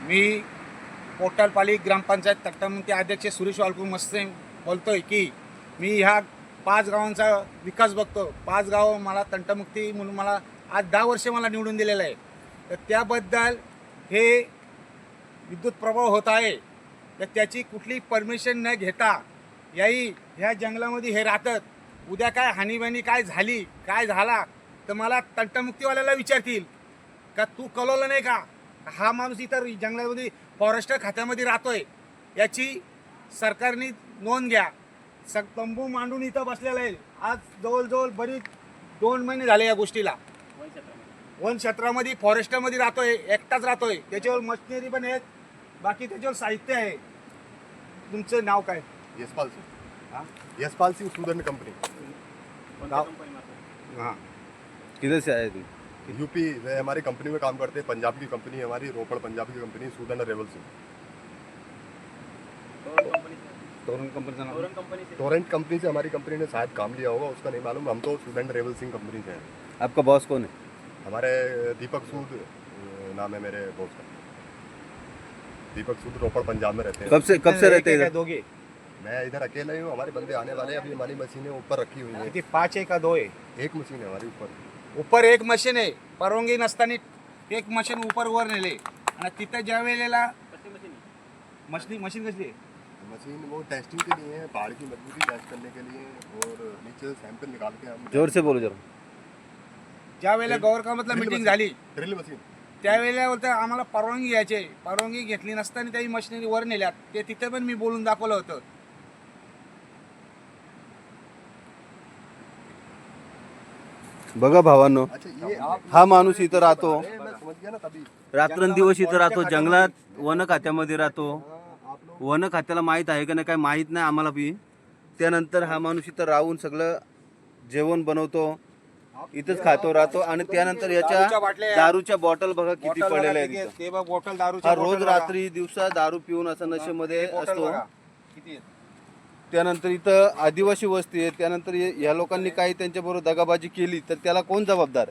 मी पोटालपाली ग्रामपंचायत तक्तामुक्ती अध्यक्ष सुरेश वालकू मस्ते आहे की मी ह्या पाच गावांचा विकास बघतो. पाच गाव मला तंटमुक्ती म्हणून मला आज दहा वर्ष मला निवडून दिलेलं आहे. तर त्याबद्दल हे विद्युत प्रभाव होत आहे. तर त्याची कुठली परमिशन न घेता याही ह्या जंगलामध्ये हे राहतात. उद्या काय हानीबानी काय झाली काय झाला तर मला तंटमुक्तीवाल्याला विचारतील. का तू कलवलं नाही का? हा माणूस इतर जंगलामध्ये फॉरेस्ट खात्यामध्ये राहतोय. याची सरकारने नोंद घ्या. सग तंबू मांडून इथं बसलेलं आहे. आज जवळजवळ बरीच दोन महिने झाले या गोष्टीला. वन क्षेत्रामध्ये फॉरेस्टमध्ये राहतोय एकटाच राहतोय. त्याच्यावर मशिनरी पण आहेत. बाकी त्याच्यावर साहित्य आहे. तुमचं नाव काय? यशपाल हाँ? सिंह यशपाल सिंह सुदर्शन कंपनी. हां. किधर से आए तुम यूपी में हमारी कंपनी में काम करते हैं पंजाब की कंपनी है हमारी रोपड़ पंजाब की कंपनी सुदर्शन रेवल सिंह तोरण कंपनीचं नाव टोरेंट कंपनी से हमारी कंपनी ने शायद काम लिया होगा उसका नहीं मालूम। हम तो सुदर्शन रेवल सिंह कंपनी से हैं। आपका बॉस कौन है? हमारे दीपक सूद नाम है मेरे बॉस का। दीपक सूद रोपड़ पंजाब में रहते हैं। कब से कब से रहते हैं एक- एक है, दोघे मैं इधर अकेला ही हूँ हमारे बंदे आने वाले हैं अभी हमारी मशीनें ऊपर रखी हुई हैं। किती पाच आहे का दो आहे एक मशीन है हमारी ऊपर। ऊपर एक मशीन आहे परवानगी नसताना एक मशीन ऊपर वर नेले आणि तिथं ज्या वेळेला मशीन मशीन कसली आहे? मशीन वो टेस्टिंग के लिए है पहाड़ की मजबूती टेस्ट करने के लिए और नीचे से सैंपल निकाल के हम जोर से बोलो जरा ज्या वेळेला गौर कामातला ड्रिल मिटिंग. झाली ड्रिल मशीन त्यावेळेला बोलतं आम्हाला परवानगी घ्यायची. परवानगी घेतली नसताना त्याही मशिनरी वर नेल्यात ते तिथे पण मी बोलून दाखवलं होतं बघा भावांनो हा माणूस इथं राहतो. रात्रंदिवस इथं राहतो. जंगलात वन खात्यामध्ये राहतो. वन खात्याला माहीत आहे का नाही काय माहीत नाही आम्हाला बी. त्यानंतर हा माणूस इथं राहून सगळं जेवण बनवतो. इथंच खातो राहतो. आणि त्यानंतर याच्या दारूच्या बॉटल बघा किती पडलेल्या आहेत बॉटल दारू हा रोज रात्री दिवसा दारू पिऊन असा नशेमध्ये असतो. किती त्यानंतर इथं आदिवासी वस्ती आहे. त्यानंतर ह्या लोकांनी काही त्यांच्याबरोबर दगाबाजी केली तर त्याला कोण जबाबदार?